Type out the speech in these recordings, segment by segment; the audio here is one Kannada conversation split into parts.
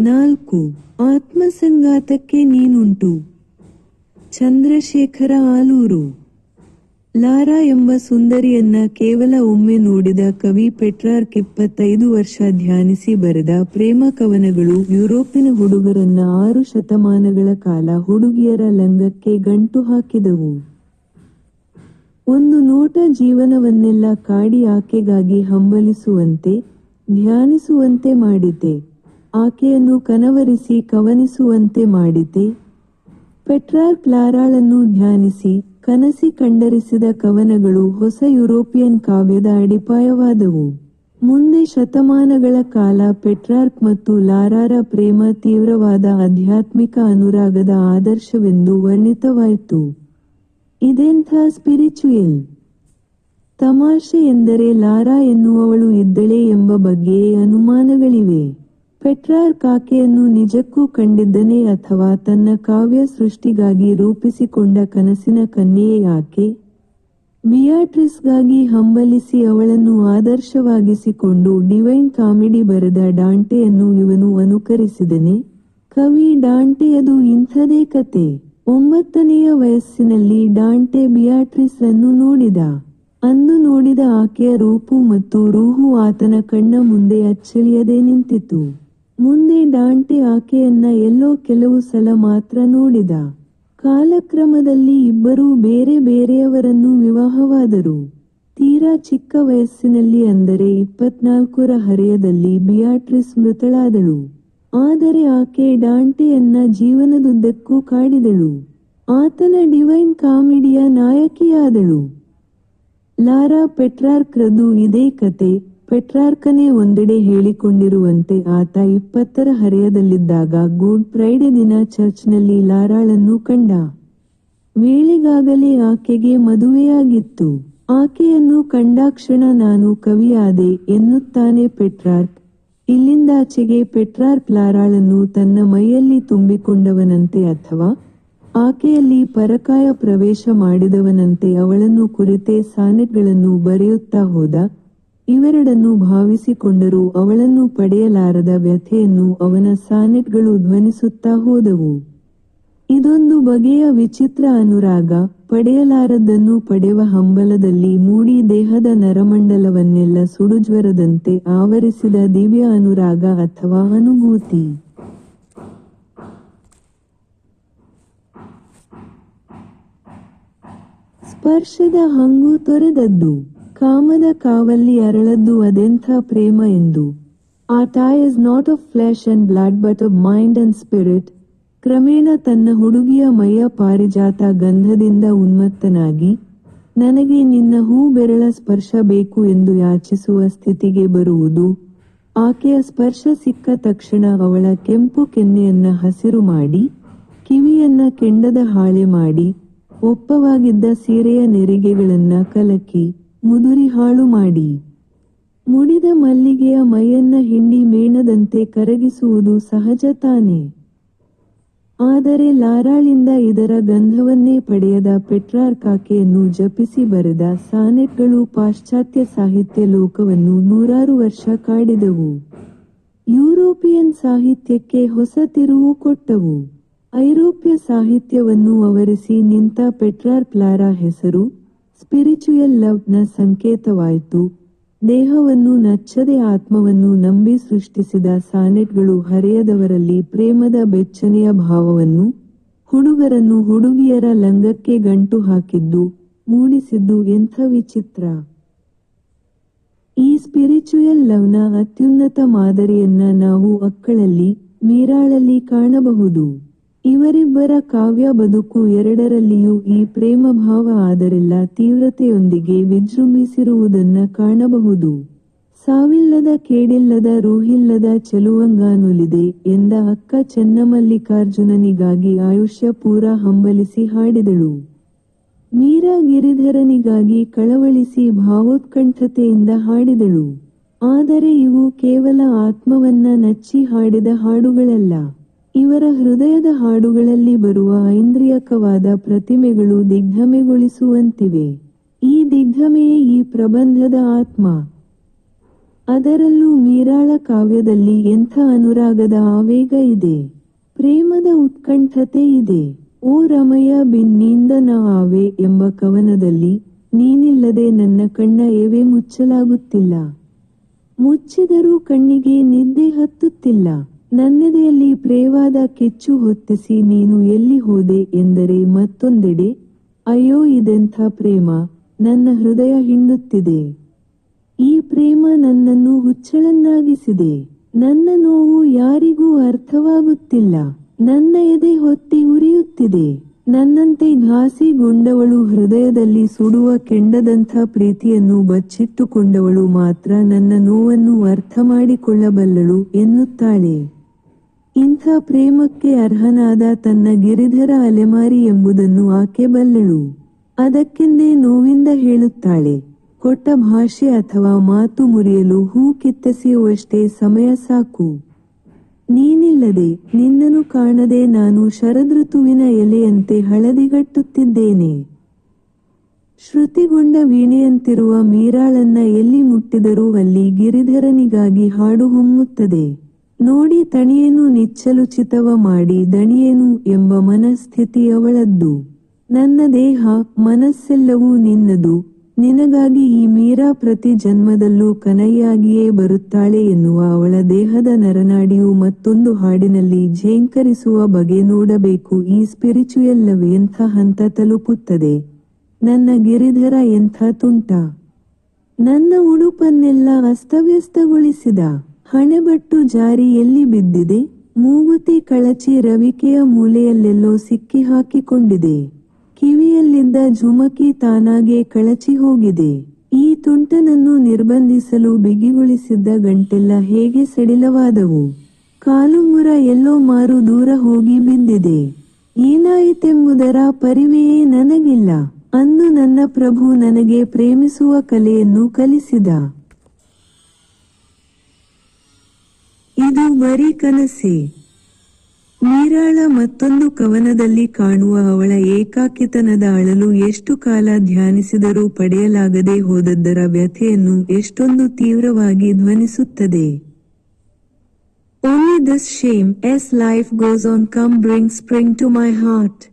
ನಾಲ್ಕು, ಆತ್ಮಸಂಗಾತಕ್ಕೆ ನೀನುಂಟು. ಚಂದ್ರಶೇಖರ ಆಲೂರು. ಲಾರಾ ಎಂಬ ಸುಂದರಿಯನ್ನ ಕೇವಲ ಒಮ್ಮೆ ನೋಡಿದ ಕವಿ ಪೆಟ್ರಾರ್ಕ್ ಇಪ್ಪತ್ತೈದು ವರ್ಷ ಧ್ಯಾನಿಸಿ ಬರೆದ ಪ್ರೇಮ ಕವನಗಳು ಯುರೋಪಿನ ಹುಡುಗರನ್ನ ಆರು ಶತಮಾನಗಳ ಕಾಲ ಹುಡುಗಿಯರ ಲಂಗಕ್ಕೆ ಗಂಟು ಹಾಕಿದವು. ಒಂದು ನೋಟ ಜೀವನವನ್ನೆಲ್ಲ ಕಾಡಿ ಆಕೆಗಾಗಿ ಹಂಬಲಿಸುವಂತೆ, ಧ್ಯಾನಿಸುವಂತೆ ಮಾಡಿತೆ ಆಕೆಯನ್ನು ಕನವರಿಸಿ ಕವನಿಸುವಂತೆ ಮಾಡಿದೆ. ಪೆಟ್ರಾರ್ಕ್ ಲಾರಾಳನ್ನು ಧ್ಯಾನಿಸಿ ಕನಸಿ ಕಂಡರಿಸಿದ ಕವನಗಳು ಹೊಸ ಯುರೋಪಿಯನ್ ಕಾವ್ಯದ ಅಡಿಪಾಯವಾದವು. ಮುಂದೆ ಶತಮಾನಗಳ ಕಾಲ ಪೆಟ್ರಾರ್ಕ್ ಮತ್ತು ಲಾರಾರ ಪ್ರೇಮ ತೀವ್ರವಾದ ಆಧ್ಯಾತ್ಮಿಕ ಅನುರಾಗದ ಆದರ್ಶವೆಂದು ವರ್ಣಿತವಾಯಿತು. ಇದೆಂಥ ಸ್ಪಿರಿಚುಯಲ್? ತಮಾಷೆ ಎಂದರೆ ಲಾರಾ ಎನ್ನುವವಳು ಇದ್ದಳೆ ಎಂಬ ಬಗ್ಗೆ ಅನುಮಾನಗಳಿವೆ. ಪೆಟ್ರಾರ್ಕ್ ಕಾಕೆಯನ್ನು ನಿಜಕ್ಕೂ ಕಂಡಿದ್ದನೇ ಅಥವಾ ತನ್ನ ಕಾವ್ಯ ಸೃಷ್ಟಿಗಾಗಿ ರೂಪಿಸಿಕೊಂಡ ಕನಸಿನ ಕನ್ಯೆಯೇ ಆಕೆ ಬಿಯಾಟ್ರಿಸ್ಗಾಗಿ ಹಂಬಲಿಸಿ ಅವಳನ್ನು ಆದರ್ಶವಾಗಿಸಿಕೊಂಡು ಡಿವೈನ್ ಕಾಮಿಡಿ ಬರೆದ ಡಾಂಟೆಯನ್ನು ಇವನು ಅನುಕರಿಸಿದನೆ. ಕವಿ ಡಾಂಟೆಯದು ಇಂಥದೇ ಕತೆ. ಒಂಬತ್ತನೆಯ ವಯಸ್ಸಿನಲ್ಲಿ ಡಾಂಟೆ ಬಿಯಾಟ್ರಿಸ್ ಅನ್ನು ನೋಡಿದ. ಅಂದು ನೋಡಿದ ಆಕೆಯ ರೂಪು ಮತ್ತು ರೂಹು ಆತನ ಕಣ್ಣ ಮುಂದೆ ಅಚ್ಚಳಿಯದೆ ನಿಂತಿತು ಮುಂದೆ ಡಾಂಟೆ ಆಕೆಯನ್ನ ಎಲ್ಲೋ ಕೆಲವು ಸಲ ಮಾತ್ರ ನೋಡಿದ. ಕಾಲಕ್ರಮದಲ್ಲಿ ಇಬ್ಬರೂ ಬೇರೆ ಬೇರೆಯವರನ್ನು ವಿವಾಹವಾದರು. ತೀರಾ ಚಿಕ್ಕ ವಯಸ್ಸಿನಲ್ಲಿ ಅಂದರೆ ಇಪ್ಪತ್ನಾಲ್ಕರ ಹರೆಯದಲ್ಲಿ ಬಿಯಾಟ್ರಿಸ್ ಮೃತಳಾದಳು. ಆದರೆ ಆಕೆ ಡಾಂಟೆಯನ್ನ ಜೀವನದುದ್ದಕ್ಕೂ ಕಾಡಿದಳು. ಆತನ ಡಿವೈನ್ ಕಾಮಿಡಿಯ ನಾಯಕಿಯಾದಳು. ಲಾರಾ ಪೆಟ್ರಾರ್ಕ್ರದು ಇದೇ ಕತೆ. ಪೆಟ್ರಾರ್ಕನೇ ಒಂದೆಡೆ ಹೇಳಿಕೊಂಡಿರುವಂತೆ ಆತ ಇಪ್ಪತ್ತರ ಹರೆಯದಲ್ಲಿದ್ದಾಗ ಗುಡ್ ಫ್ರೈಡೆ ದಿನ ಚರ್ಚ್ನಲ್ಲಿ ಲಾರಾಳನ್ನು ಕಂಡ. ವೇಳೆಗಾಗಲೇ ಆಕೆಗೆ ಮದುವೆಯಾಗಿತ್ತು. ಆಕೆಯನ್ನು ಕಂಡಾಕ್ಷಣ ನಾನು ಕವಿಯಾದೆ ಎನ್ನುತ್ತಾನೆ ಪೆಟ್ರಾರ್ಕ್. ಇಲ್ಲಿಂದಾಚೆಗೆ ಪೆಟ್ರಾರ್ಕ್ ಲಾರಾಳನ್ನು ತನ್ನ ಮೈಯಲ್ಲಿ ತುಂಬಿಕೊಂಡವನಂತೆ ಅಥವಾ ಆಕೆಯಲ್ಲಿ ಪರಕಾಯ ಪ್ರವೇಶ ಮಾಡಿದವನಂತೆ ಅವಳನ್ನು ಕುರಿತೇ ಸಾನೆಟ್ಗಳನ್ನು ಬರೆಯುತ್ತಾ ಹೋದ ಇವೆರಡನ್ನು ಭಾವಿಸಿಕೊಂಡರೂ ಅವಳನ್ನು ಪಡೆಯಲಾರದ ವ್ಯಥೆಯನ್ನು ಅವನ ಸಾನೆಟ್ಗಳು ಧ್ವನಿಸುತ್ತಾ ಹೋದವು. ಇದೊಂದು ಬಗೆಯ ವಿಚಿತ್ರ ಅನುರಾಗ, ಪಡೆಯಲಾರದ್ದನ್ನು ಪಡೆವ ಹಂಬಲದಲ್ಲಿ ಮೂಡಿ ದೇಹದ ನರಮಂಡಲವನ್ನೆಲ್ಲ ಸುಡುಜ್ವರದಂತೆ ಆವರಿಸಿದ ದಿವ್ಯ ಅನುರಾಗ ಅಥವಾ ಅನುಭೂತಿ. ಸ್ಪರ್ಶದ ಹಂಗು ತೊರೆದದ್ದು. ಕಾಮದ ಕಾವಲ್ಲಿ ಅರಳದ್ದು ಅದೆಂಥ ಪ್ರೇಮ ಎಂದು. A toy is not of flesh and blood but of mind and spirit ಕ್ರಮೇಣ ತನ್ನ ಹುಡುಗಿಯ ಮೈಯ ಪಾರಿಜಾತ ಗಂಧದಿಂದ ಉನ್ಮತ್ತನಾಗಿ, ನನಗೆ ನಿನ್ನ ಹೂ ಬೆರಳ ಸ್ಪರ್ಶ ಬೇಕು ಎಂದು ಯಾಚಿಸುವ ಸ್ಥಿತಿಗೆ ಬರುವುದು. ಆಕೆಯ ಸ್ಪರ್ಶ ಸಿಕ್ಕ ತಕ್ಷಣ ಅವಳ ಕೆಂಪು ಕೆನ್ನೆಯನ್ನ ಹಸಿರು ಮಾಡಿ, ಕಿವಿಯನ್ನ ಕೆಂಡದ ಹಾಳೆ ಮಾಡಿ, ಒಪ್ಪವಾಗಿದ್ದ ಸೀರೆಯ ನೆರಿಗೆಗಳನ್ನ ಕಲಕಿ ಮುದುರಿ ಹಾಳು ಮಾಡಿ. ಮುಡಿದ ಮಲ್ಲಿಗೆಯ ಮೈಯನ್ನ ಹಿಂಡಿ ಮೇಣದಂತೆ ಕರಗಿಸುವುದು ಸಹಜ ತಾನೆ. ಆದರೆ ಲಾರಾಳಿಂದ ಇದರ ಗಂಧವನ್ನೇ ಪಡೆಯದ ಪೆಟ್ರಾರ್ ಕಾಕೆಯನ್ನು ಜಪಿಸಿ ಬರೆದ ಸಾನೆಟ್ಗಳು ಪಾಶ್ಚಾತ್ಯ ಸಾಹಿತ್ಯ ಲೋಕವನ್ನು ನೂರಾರು ವರ್ಷ ಕಾಡಿದವು. ಯುರೋಪಿಯನ್ ಸಾಹಿತ್ಯಕ್ಕೆ ಹೊಸ ತಿರುವು ಕೊಟ್ಟವು. ಐರೋಪ್ಯ ಸಾಹಿತ್ಯವನ್ನು ಅವರಿಸಿ ನಿಂತ ಪೆಟ್ರಾರ್ ಕ್ಲಾರಾ ಹೆಸರು ಸ್ಪಿರಿಚುಯಲ್ ಲವ್ನ ಸಂಕೇತವಾಯಿತು. ದೇಹವನ್ನು ನಚ್ಚದೆ ಆತ್ಮವನ್ನು ನಂಬಿ ಸೃಷ್ಟಿಸಿದ ಸಾನೆಟ್ಗಳು ಹರೆಯದವರಲ್ಲಿ ಪ್ರೇಮದ ಬೆಚ್ಚನೆಯ ಭಾವವನ್ನು ಹುಡುಗರನ್ನು ಹುಡುಗಿಯರ ಲಂಗಕ್ಕೆ ಗಂಟು ಹಾಕಿದ್ದು, ಮೂಡಿಸಿದ್ದು ಎಂಥ ವಿಚಿತ್ರ. ಈ ಸ್ಪಿರಿಚುಯಲ್ ಲವ್ನ ಅತ್ಯುನ್ನತ ಮಾದರಿಯನ್ನ ನಾವು ಅಕ್ಕಳಲ್ಲಿ, ಮೀರಾಳಲ್ಲಿ ಕಾಣಬಹುದು. ಇವರಿಬ್ಬರ ಕಾವ್ಯ ಬದುಕು ಎರಡರಲ್ಲಿಯೂ ಈ ಪ್ರೇಮ ಭಾವ ಆದರೆಲ್ಲ ತೀವ್ರತೆಯೊಂದಿಗೆ ವಿಜೃಂಭಿಸಿರುವುದನ್ನ ಕಾಣಬಹುದು. ಸಾವಿಲ್ಲದ ಕೇಡಿಲ್ಲದ ರೂಹಿಲ್ಲದ ಚೆಲುವಂಗಾನುಲಿದೆ ಎಂದ ಅಕ್ಕ ಚೆನ್ನಮಲ್ಲಿಕಾರ್ಜುನನಿಗಾಗಿ ಆಯುಷ್ಯ ಪೂರ ಹಂಬಲಿಸಿ ಹಾಡಿದಳು. ಮೀರಾ ಗಿರಿಧರನಿಗಾಗಿ ಕಳವಳಿಸಿ ಭಾವೋತ್ಕಂಠತೆಯಿಂದ ಹಾಡಿದಳು. ಆದರೆ ಇವು ಕೇವಲ ಆತ್ಮವನ್ನ ನಚ್ಚಿ ಹಾಡಿದ ಹಾಡುಗಳಲ್ಲ. ಇವರ ಹೃದಯದ ಹಾಡುಗಳಲ್ಲಿ ಬರುವ ಐಂದ್ರಿಯಕವಾದ ಪ್ರತಿಮೆಗಳು ದಿಗ್ಧಮೆಗೊಳಿಸುವಂತಿವೆ. ಈ ದಿಗ್ಧಮೆಯೇ ಈ ಪ್ರಬಂಧದ ಆತ್ಮ. ಅದರಲ್ಲೂ ಮೀರಾಳ ಕಾವ್ಯದಲ್ಲಿ ಎಂಥ ಅನುರಾಗದ ಆವೇಗ ಇದೆ. ಪ್ರೇಮದ ಉತ್ಕಂಠತೆ ಇದೆ. ಓ ರಮಯ ಬಿನ್ನೀಂದನ ಆವೆ ಎಂಬ ಕವನದಲ್ಲಿ, ನೀನಿಲ್ಲದೆ ನನ್ನ ಕಣ್ಣ ಎವೆ ಮುಚ್ಚಲಾಗುತ್ತಿಲ್ಲ. ಮುಚ್ಚಿದರೂ ಕಣ್ಣಿಗೆ ನಿದ್ದೆ ಹತ್ತುತ್ತಿಲ್ಲ. ನನ್ನೆದೆಯಲ್ಲಿ ಪ್ರೇವಾದ ಕೆಚ್ಚು ಹೊತ್ತಿಸಿ ನೀನು ಎಲ್ಲಿ ಹೋದೆ ಎಂದರೆ ಮತ್ತೊಂದೆಡೆ, ಅಯ್ಯೋ ಇದೆಂಥ ಪ್ರೇಮ, ನನ್ನ ಹೃದಯ ಹಿಂಡುತ್ತಿದೆ. ಈ ಪ್ರೇಮ ನನ್ನನ್ನು ಹುಚ್ಚಳನ್ನಾಗಿಸಿದೆ. ನನ್ನ ನೋವು ಯಾರಿಗೂ ಅರ್ಥವಾಗುತ್ತಿಲ್ಲ. ನನ್ನ ಎದೆ ಹೊತ್ತಿ ಉರಿಯುತ್ತಿದೆ. ನನ್ನಂತೆ ಘಾಸಿಗೊಂಡವಳು ಹೃದಯದಲ್ಲಿ ಸುಡುವ ಕೆಂಡದಂಥ ಪ್ರೀತಿಯನ್ನು ಬಚ್ಚಿಟ್ಟುಕೊಂಡವಳು ಮಾತ್ರ ನನ್ನ ನೋವನ್ನು ಅರ್ಥ ಮಾಡಿಕೊಳ್ಳಬಲ್ಲಳು ಎನ್ನುತ್ತಾಳೆ. ಇಂಥ ಪ್ರೇಮಕ್ಕೆ ಅರ್ಹನಾದ ತನ್ನ ಗಿರಿಧರ ಅಲೆಮಾರಿ ಎಂಬುದನ್ನು ಆಕೆ ಬಲ್ಲಳು. ಅದಕ್ಕೆಂದೇ ನೋವಿಂದ ಹೇಳುತ್ತಾಳೆ, ಕೊಟ್ಟ ಭಾಷೆ ಅಥವಾ ಮಾತು ಮುರಿಯಲು ಹೂ ಕಿತ್ತೆಸೆಯುವಷ್ಟೇ ಸಮಯ ಸಾಕು. ನೀನಿಲ್ಲದೆ ನಿನ್ನನ್ನು ಕಾಣದೆ ನಾನು ಶರದೃತುವಿನ ಎಲೆಯಂತೆ ಹಳದಿಗಟ್ಟುತ್ತಿದ್ದೇನೆ. ಶ್ರುತಿಗೊಂಡ ವೀಣೆಯಂತಿರುವ ಮೀರಾಳನ್ನ ಎಲ್ಲಿ ಮುಟ್ಟಿದರೂ ಅಲ್ಲಿ ಗಿರಿಧರನಿಗಾಗಿ ಹಾಡು ಹೊಮ್ಮುತ್ತದೆ ನೋಡಿ ತಣಿಯೇನು ನಿಚ್ಚಲು ಚಿತವ ಮಾಡಿ ದಣಿಯೇನು ಎಂಬ ಮನಸ್ಥಿತಿ ಅವಳದ್ದು. ನನ್ನ ದೇಹ ಮನಸ್ಸೆಲ್ಲವೂ ನಿನ್ನದು. ನಿನಗಾಗಿ ಈ ಮೀರಾ ಪ್ರತಿ ಜನ್ಮದಲ್ಲೂ ಕನೈಯಾಗಿಯೇ ಬರುತ್ತಾಳೆ ಎನ್ನುವ ಅವಳ ದೇಹದ ನರನಾಡಿಯು ಮತ್ತೊಂದು ಹಾಡಿನಲ್ಲಿ ಝೇಂಕರಿಸುವ ಬಗೆ ನೋಡಬೇಕು. ಈ ಸ್ಪಿರಿಚುಯಲ್ಲವೇ ಎಂಥ ಹಂತ ತಲುಪುತ್ತದೆ? ನನ್ನ ಗಿರಿಧರ ಎಂಥ ತುಂಟ? ನನ್ನ ಉಡುಪನ್ನೆಲ್ಲ ಅಸ್ತವ್ಯಸ್ತಗೊಳಿಸಿದ? ಹಣೆಬಟ್ಟು ಜಾರಿ ಎಲ್ಲಿ ಬಿದ್ದಿದೆ? ಮೂಗುತಿ ಕಳಚಿ ರವಿಕೆಯ ಮೂಲೆಯಲ್ಲೆಲ್ಲೋ ಸಿಕ್ಕಿ ಹಾಕಿಕೊಂಡಿದೆ. ಕಿವಿಯಲ್ಲಿದ್ದ ಝುಮಕಿ ತಾನಾಗೆ ಕಳಚಿ ಹೋಗಿದೆ. ಈ ತುಂಟನನ್ನು ನಿರ್ಬಂಧಿಸಲು ಬಿಗಿಗೊಳಿಸಿದ್ದ ಗಂಟೆಲ್ಲ ಹೇಗೆ ಸಡಿಲವಾದವು? ಕಾಲುಂಗುರ ಎಲ್ಲೋ ಮಾರು ದೂರ ಹೋಗಿ ಬಿದ್ದಿದೆ. ಏನಾಯಿತೆಂಬುದರ ಪರಿವೆಯೇ ನನಗಿಲ್ಲ. ಅಂದು ನನ್ನ ಪ್ರಭು ನನಗೆ ಪ್ರೇಮಿಸುವ ಕಲೆಯನ್ನು ಕಲಿಸಿದ. ಇದು ಬರೀ ಕನಸೆ. ಮೀರಾಳ ಮತ್ತೊಂದು ಕವನದಲ್ಲಿ ಕಾಣುವ ಅವಳ ಏಕಾಕಿತನದ ಅಳಲು ಎಷ್ಟು ಕಾಲ ಧ್ಯಾನಿಸಿದರೂ ಪಡೆಯಲಾಗದೆ ಹೋದದ್ದರ ವ್ಯಥೆಯನ್ನು ಎಷ್ಟೊಂದು ತೀವ್ರವಾಗಿ ಧ್ವನಿಸುತ್ತದೆ. Only this shame as life goes on come bring spring to my heart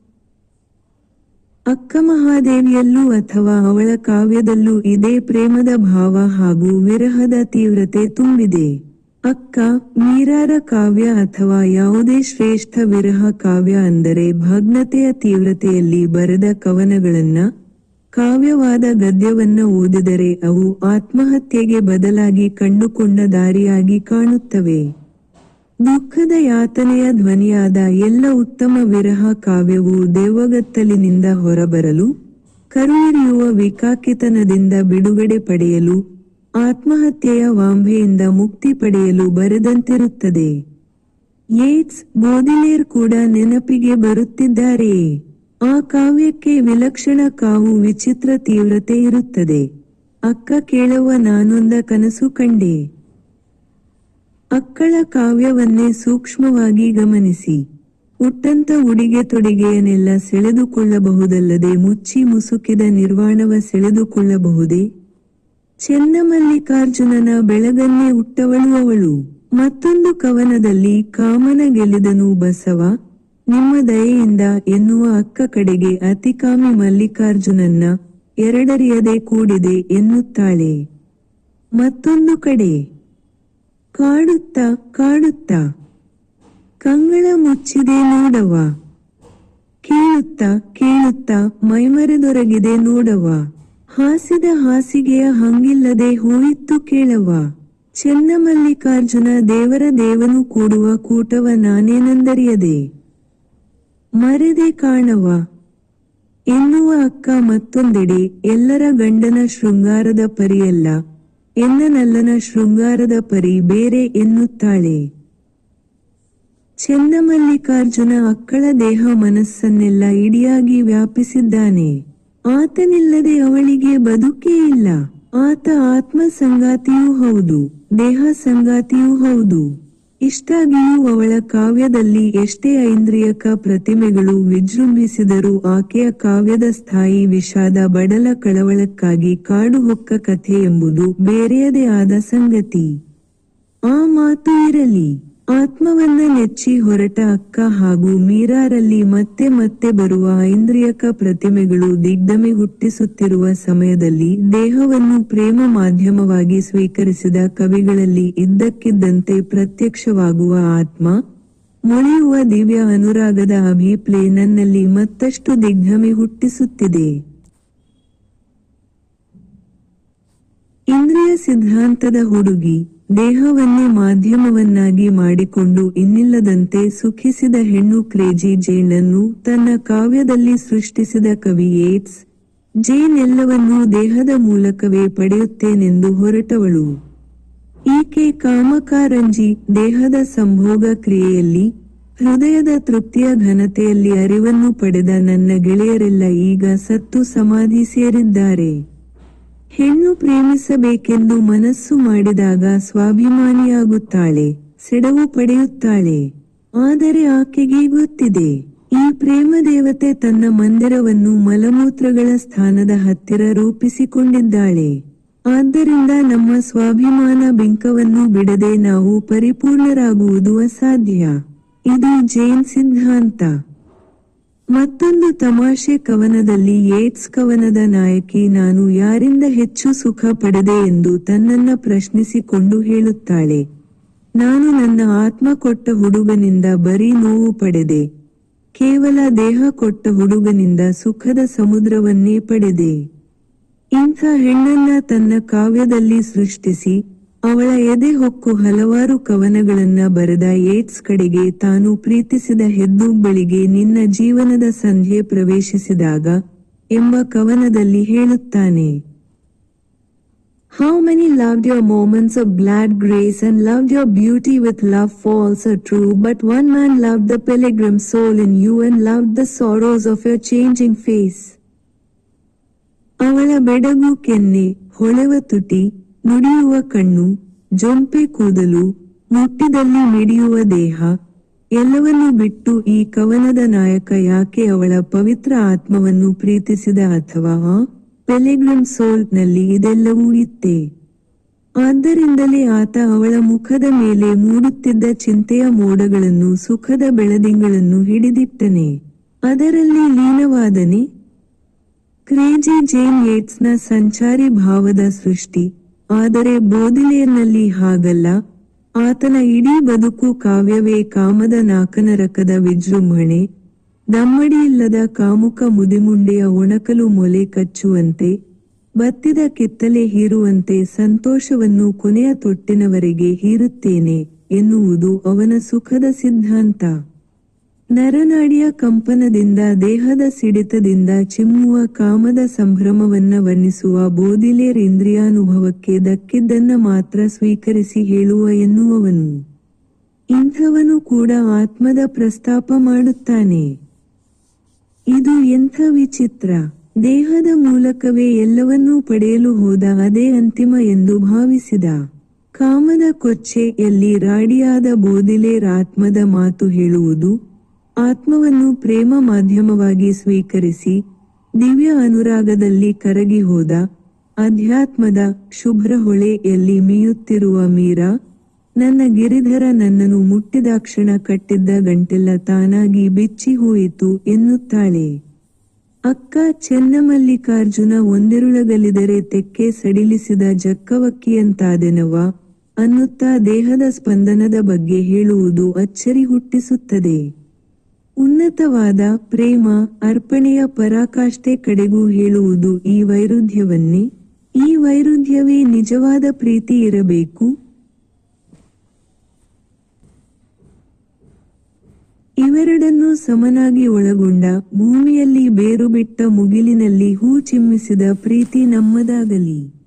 ಅಕ್ಕ ಮಹಾದೇವಿಯಲ್ಲೂ ಅಥವಾ ಅವಳ ಕಾವ್ಯದಲ್ಲೂ ಇದೇ ಪ್ರೇಮದ ಭಾವ ಹಾಗೂ ವಿರಹದ ತೀವ್ರತೆ ತುಂಬಿದೆ. ಅಕ್ಕ ಮೀರಾರ ಕಾವ್ಯ ಅಥವಾ ಯಾವುದೇ ಶ್ರೇಷ್ಠ ವಿರಹ ಕಾವ್ಯ ಅಂದರೆ ಭಗ್ನತೆಯ ತೀವ್ರತೆಯಲ್ಲಿ ಬರೆದ ಕವನಗಳನ್ನ, ಕಾವ್ಯವಾದ ಗದ್ಯವನ್ನ ಓದಿದರೆ ಅವು ಆತ್ಮಹತ್ಯೆಗೆ ಬದಲಾಗಿ ಕಂಡುಕೊಂಡ ದಾರಿಯಾಗಿ ಕಾಣುತ್ತವೆ. ದುಃಖದ ಯಾತನೆಯ ಧ್ವನಿಯಾದ ಎಲ್ಲ ಉತ್ತಮ ವಿರಹ ಕಾವ್ಯವು ದೇವಗತ್ತಲಿನಿಂದ ಹೊರಬರಲು, ಕರುಳಿರಿಯುವ ವಿಕಾಕಿತನದಿಂದ ಬಿಡುಗಡೆ ಪಡೆಯಲು ಆತ್ಮಹತ್ಯೆಯ ವಾಂಭೆಯಿಂದ ಮುಕ್ತಿ ಪಡೆಯಲು ಬರದಂತಿರುತ್ತದೆ. ಯೇಟ್ಸ್ ಬೋದಿಲೇರ್ ಕೂಡ ನೆನಪಿಗೆ ಬರುತ್ತಿದ್ದಾರೆಯೇ ಆ ಕಾವ್ಯಕ್ಕೆ ವಿಲಕ್ಷಣ ಕಾವು ವಿಚಿತ್ರ ತೀವ್ರತೆ ಇರುತ್ತದೆ. ಅಕ್ಕ ಕೇಳುವ ನಾನೊಂದ ಕನಸು ಕಂಡೆ. ಅಕ್ಕಳ ಕಾವ್ಯವನ್ನೇ ಸೂಕ್ಷ್ಮವಾಗಿ ಗಮನಿಸಿ. ಹುಟ್ಟಂತ ಉಡಿಗೆ ತೊಡಿಗೆಯನ್ನೆಲ್ಲ ಸೆಳೆದುಕೊಳ್ಳಬಹುದಲ್ಲದೆ ಮುಚ್ಚಿ ಮುಸುಕಿದ ನಿರ್ವಾಣವ ಸೆಳೆದುಕೊಳ್ಳಬಹುದೇ? ಚೆನ್ನಮಲ್ಲಿಕಾರ್ಜುನನ ಬೆಳಗನ್ನೇ ಉಟ್ಟವಳು ಅವಳು. ಮತ್ತೊಂದು ಕವನದಲ್ಲಿ ಕಾಮನ ಗೆಲ್ಲಿದನು ಬಸವ. ನಿಮ್ಮ ದಯೆಯಿಂದ ಎನ್ನುವ ಅಕ್ಕ ಕಡೆಗೆ ಅತಿಕಾಮಿ ಮಲ್ಲಿಕಾರ್ಜುನನ್ನ ಎರಡರಿಯದೆ ಕೂಡಿದೆ ಎನ್ನುತ್ತಾಳೆ. ಮತ್ತೊಂದು ಕಡೆ. ಕಾಡುತ್ತ ಕಾಡುತ್ತ. ಕಂಗಳ ಮುಚ್ಚಿದೆ ನೋಡವ ಕೇಳುತ್ತ, ಕೇಳುತ್ತಾ ಮೈಮರೆದೊರಗಿದೆ ನೋಡವ ಹಾಸಿದ ಹಾಸಿಗೆಯ ಹಂಗಿಲ್ಲದೆ ಹೋಯಿತು ಕೇಳವ ಚೆನ್ನಮಲ್ಲಿಕಾರ್ಜುನ ದೇವರ ದೇವನು ಕೂಡುವ ಕೂಟವ ನಾನೇನಂದರಿಯದೆ? ಮರೆದೆ ಕಾಣವ ಎನ್ನುವ ಅಕ್ಕ ಮತ್ತೊಂದೆಡೆ ಎಲ್ಲರ ಗಂಡನ ಶೃಂಗಾರದ ಪರಿಯಲ್ಲ, ಎನ್ನನಲ್ಲನ ಶೃಂಗಾರದ ಪರಿ ಬೇರೆ ಎನ್ನುತ್ತಾಳೆ. ಚೆನ್ನಮಲ್ಲಿಕಾರ್ಜುನ ಅಕ್ಕಳ ದೇಹ ಮನಸ್ಸನ್ನೆಲ್ಲ ಇಡಿಯಾಗಿ ವ್ಯಾಪಿಸಿದ್ದಾನೆ. ಆತನಿಲ್ಲದೆ ಅವಳಿಗೆ ಬದುಕೇ ಇಲ್ಲ. ಆತ ಆತ್ಮ ಸಂಗಾತಿಯೂ ಹೌದು ದೇಹ ಸಂಗಾತಿಯೂ ಹೌದು. ಇಷ್ಟಾಗಿಯೂ ಅವಳ ಕಾವ್ಯದಲ್ಲಿ ಎಷ್ಟೇ ಐಂದ್ರಿಯಕ ಪ್ರತಿಮೆಗಳು ವಿಜೃಂಭಿಸಿದರೂ ಆಕೆಯ ಕಾವ್ಯದ ಸ್ಥಾಯಿ ವಿಷಾದ ಬಡಲ ಕಳವಳಕ್ಕಾಗಿ ಕಾಡು ಹೊಕ್ಕ ಕಥೆ ಎಂಬುದು ಬೇರೆಯದೇ ಆದ ಸಂಗತಿ. ಆ ಮಾತು ಇರಲಿ. ಆತ್ಮವನ್ನ ನೆಚ್ಚಿ ಹೊರಟ ಅಕ್ಕ ಹಾಗೂ ಮೀರಾರಲ್ಲಿ ಮತ್ತೆ ಮತ್ತೆ ಬರುವ ಐಂದ್ರಿಯಕ ಪ್ರತಿಮೆಗಳು ದಿಗ್ಧಮೆ ಹುಟ್ಟಿಸುತ್ತಿರುವ ಸಮಯದಲ್ಲಿ ದೇಹವನ್ನು ಪ್ರೇಮ ಮಾಧ್ಯಮವಾಗಿ ಸ್ವೀಕರಿಸಿದ ಕವಿಗಳಲ್ಲಿ ಇದ್ದಕ್ಕಿದ್ದಂತೆ ಪ್ರತ್ಯಕ್ಷವಾಗುವ ಆತ್ಮ, ಮುಳಿಯುವ ದಿವ್ಯ ಅನುರಾಗದ ಅಭಿಪ್ಲೇ ನನ್ನಲ್ಲಿ ಮತ್ತಷ್ಟು ದಿಗ್ಧಮೆ ಹುಟ್ಟಿಸುತ್ತಿದೆ. ಇಂದ್ರಿಯ ಸಿದ್ಧಾಂತದ ಹುಡುಗಿ ದೇಹವನ್ನೇ ಮಾಧ್ಯಮವನ್ನಾಗಿ ಮಾಡಿಕೊಂಡು ಇನ್ನಿಲ್ಲದಂತೆ ಸುಖಿಸಿದ ಹೆಣ್ಣು ಕ್ರೇಜಿ ಜೇನನ್ನು ತನ್ನ ಕಾವ್ಯದಲ್ಲಿ ಸೃಷ್ಟಿಸಿದ ಕವಿ ಏಟ್ಸ್, ಜೇನ್ ಎಲ್ಲವನ್ನೂ ದೇಹದ ಮೂಲಕವೇ ಪಡೆಯುತ್ತೇನೆಂದು ಹೊರಟವಳು. ಈಕೆ ಕಾಮಕಾರಂಜಿ ದೇಹದ ಸಂಭೋಗ ಕ್ರಿಯೆಯಲ್ಲಿ, ಹೃದಯದ ತೃಪ್ತಿಯ ಘನತೆಯಲ್ಲಿ ಅರಿವನ್ನು ಪಡೆದ ನನ್ನ ಗೆಳೆಯರೆಲ್ಲ ಈಗ ಸತ್ತು ಸಮಾಧಿ ಸೇರಿದ್ದಾರೆ. ಹೆಣ್ಣು ಪ್ರೇಮಿಸಬೇಕೆಂದು ಮನಸ್ಸು ಮಾಡಿದಾಗ ಸ್ವಾಭಿಮಾನಿಯಾಗುತ್ತಾಳೆ, ಸೆಡವು ಪಡೆಯುತ್ತಾಳೆ. ಆದರೆ ಆಕೆಗೆ ಗೊತ್ತಿದೆ, ಈ ಪ್ರೇಮ ದೇವತೆ ತನ್ನ ಮಂದಿರವನ್ನು ಮಲಮೂತ್ರಗಳ ಸ್ಥಾನದ ಹತ್ತಿರ ರೂಪಿಸಿಕೊಂಡಿದ್ದಾಳೆ. ಆದ್ದರಿಂದ ನಮ್ಮ ಸ್ವಾಭಿಮಾನ ಬೆಂಕವನ್ನು ಬಿಡದೆ ನಾವು ಪರಿಪೂರ್ಣರಾಗುವುದು ಅಸಾಧ್ಯ. ಇದು ಜೈನ್ ಸಿದ್ಧಾಂತ. ಮತ್ತೊಂದು ತಮಾಷೆ ಕವನದಲ್ಲಿ ಏಡ್ಸ್ ಕವನದ ನಾಯಕಿ ನಾನು ಯಾರಿಂದ ಹೆಚ್ಚು ಸುಖ ಪಡೆದೆ ಎಂದು ತನ್ನನ್ನ ಪ್ರಶ್ನಿಸಿಕೊಂಡು ಹೇಳುತ್ತಾಳೆ. ನಾನು ನನ್ನ ಆತ್ಮ ಕೊಟ್ಟ ಹುಡುಗನಿಂದ ಬರೀ ನೋವು ಪಡೆದೆ. ಕೇವಲ ದೇಹ ಕೊಟ್ಟ ಹುಡುಗನಿಂದ ಸುಖದ ಸಮುದ್ರವನ್ನೇ ಪಡೆದೆ. ಇಂಥ ಹೆಣ್ಣನ್ನ ತನ್ನ ಕಾವ್ಯದಲ್ಲಿ ಸೃಷ್ಟಿಸಿ ಅವಳ ಎದೆ ಹೊಕ್ಕು ಹಲವಾರು ಕವನಗಳನ್ನ ಬರೆದ ಏಟ್ಸ್ ಕಡೆಗೆ ತಾನು ಪ್ರೀತಿಸಿದ ಹೆದ್ದುಬ್ಬಳಿಗೆ ನಿನ್ನ ಜೀವನದ ಸಂಧ್ಯೆ ಪ್ರವೇಶಿಸಿದಾಗ ಎಂಬ ಕವನದಲ್ಲಿ ಹೇಳುತ್ತಾನೆ How many loved your moments of glad grace and loved your beauty with love false or true, but one man loved the pilgrim soul in you and loved the sorrows of your changing face. ಅವಳ ಬೆಡಗು ಕೆನ್ನೆ ಹೊಳೆವ ತುಟಿ ನುಡಿಯುವ ಕಣ್ಣು, ಜೊಂಪೆ ಕೂದಲು, ಮುಟ್ಟಿದಲ್ಲಿ ಮಿಡಿಯುವ ದೇಹ, ಎಲ್ಲವನ್ನೂ ಬಿಟ್ಟು ಈ ಕವನದ ನಾಯಕ ಯಾಕೆ ಅವಳ ಪವಿತ್ರ ಆತ್ಮವನ್ನು ಪ್ರೀತಿಸಿದ ಅಥವಾ ಪೆಲೆಗ್ರಿಮ್ ಸೋಲ್ನಲ್ಲಿ ಇದೆಲ್ಲವೂ ಇತ್ತೆ? ಆದ್ದರಿಂದಲೇ ಆತ ಅವಳ ಮುಖದ ಮೇಲೆ ಮೂಡುತ್ತಿದ್ದ ಚಿಂತೆಯ ಮೋಡಗಳನ್ನು, ಸುಖದ ಬೆಳದಿಂಗಳನ್ನು ಹಿಡಿದಿಟ್ಟನೆ. ಅದರಲ್ಲಿ ಲೀನವಾದನೆ? ಕ್ರೇಜಿ ಜೇನ್ ಯೇಟ್ಸ್ನ ಸಂಚಾರಿ ಭಾವದ ಸೃಷ್ಟಿ. ಆದರೆ ಬೋಧಿಲೇರ್ನಲ್ಲಿ ಹಾಗಲ್ಲ. ಆತನ ಇಡೀ ಬದುಕು ಕಾವ್ಯವೇ ಕಾಮದ ನಾಕನರಕದ ವಿಜೃಂಭಣೆ. ದಮ್ಮಡಿಯಿಲ್ಲದ ಕಾಮುಕ ಮುದಿಮುಂಡೆಯ ಒಣಕಲು ಮೊಲೆ ಕಚ್ಚುವಂತೆ, ಬತ್ತಿದ ಕಿತ್ತಲೆ ಹೀರುವಂತೆ ಸಂತೋಷವನ್ನು ಕೊನೆಯ ತೊಟ್ಟಿನವರೆಗೆ ಹೀರುತ್ತೇನೆ ಎನ್ನುವುದು ಅವನ ಸುಖದ ಸಿದ್ಧಾಂತ. ನರನಾಡಿಯ ಕಂಪನದಿಂದ ದೇಹದ ಸಿಡಿತದಿಂದ ಚಿಮ್ಮುವ ಕಾಮದ ಸಂಭ್ರಮವನ್ನ ವರ್ಣಿಸುವ ಬೋಧಿಲೇರ್ ಇಂದ್ರಿಯಾನುಭವಕ್ಕೆ ದಕ್ಕಿದ್ದನ್ನ ಮಾತ್ರ ಸ್ವೀಕರಿಸಿ ಹೇಳುವ ಎನ್ನುವವನು. ಇಂಥವನು ಕೂಡ ಆತ್ಮದ ಪ್ರಸ್ತಾಪ ಮಾಡುತ್ತಾನೆ. ಇದು ಎಂಥ ವಿಚಿತ್ರ. ದೇಹದ ಮೂಲಕವೇ ಎಲ್ಲವನ್ನೂ ಪಡೆಯಲು ಹೋದ ಅದೇ ಅಂತಿಮ ಎಂದು ಭಾವಿಸಿದ. ಕಾಮದ ಕೊಚ್ಚೆಯಲ್ಲಿ ರಾಡಿಯಾದ ಬೋಧಿಲೇರ್ ಆತ್ಮದ ಮಾತು ಹೇಳುವುದು? ಆತ್ಮವನ್ನು ಪ್ರೇಮ ಮಾಧ್ಯಮವಾಗಿ ಸ್ವೀಕರಿಸಿ ದಿವ್ಯ ಅನುರಾಗದಲ್ಲಿ ಕರಗಿ ಹೋದ ಅಧ್ಯಾತ್ಮದ ಶುಭ್ರ ಹೊಳೆಯಲ್ಲಿ ಮೀಯುತ್ತಿರುವ ಮೀರಾ, ನನ್ನ ಗಿರಿಧರ ನನ್ನನ್ನು ಮುಟ್ಟಿದಾಕ್ಷಣ ಕಟ್ಟಿದ್ದ ಗಂಟೆಲ್ಲ ತಾನಾಗಿ ಬಿಚ್ಚಿ ಹೋಯಿತು ಎನ್ನುತ್ತಾಳೆ. ಅಕ್ಕ ಚೆನ್ನಮಲ್ಲಿಕಾರ್ಜುನ ಒಂದಿರುಳಗಲಿದರೆ ತೆಕ್ಕೆ ಸಡಿಲಿಸಿದ ಜಕ್ಕವಕ್ಕಿಯಂತಾದೆನವ ಅನ್ನುತ್ತಾ ದೇಹದ ಸ್ಪಂದನದ ಬಗ್ಗೆ ಹೇಳುವುದು ಅಚ್ಚರಿ ಹುಟ್ಟಿಸುತ್ತದೆ. ಉನ್ನತವಾದ ಪ್ರೇಮ ಅರ್ಪಣೆಯ ಪರಾಕಾಷ್ಠೆ ಕಡೆಗೂ ಹೇಳುವುದು ಈ ವೈರುಧ್ಯವನ್ನೇ. ಈ ವೈರುಧ್ಯವೇ ನಿಜವಾದ ಪ್ರೀತಿ ಇರಬೇಕು. ಇವೆರಡನ್ನೂ ಸಮನಾಗಿ ಒಳಗೊಂಡ ಭೂಮಿಯಲ್ಲಿ ಬೇರು ಬಿಟ್ಟ ಮುಗಿಲಿನಲ್ಲಿ ಹೂ ಚಿಮ್ಮಿಸಿದ ಪ್ರೀತಿ ನಮ್ಮದಾಗಲಿ.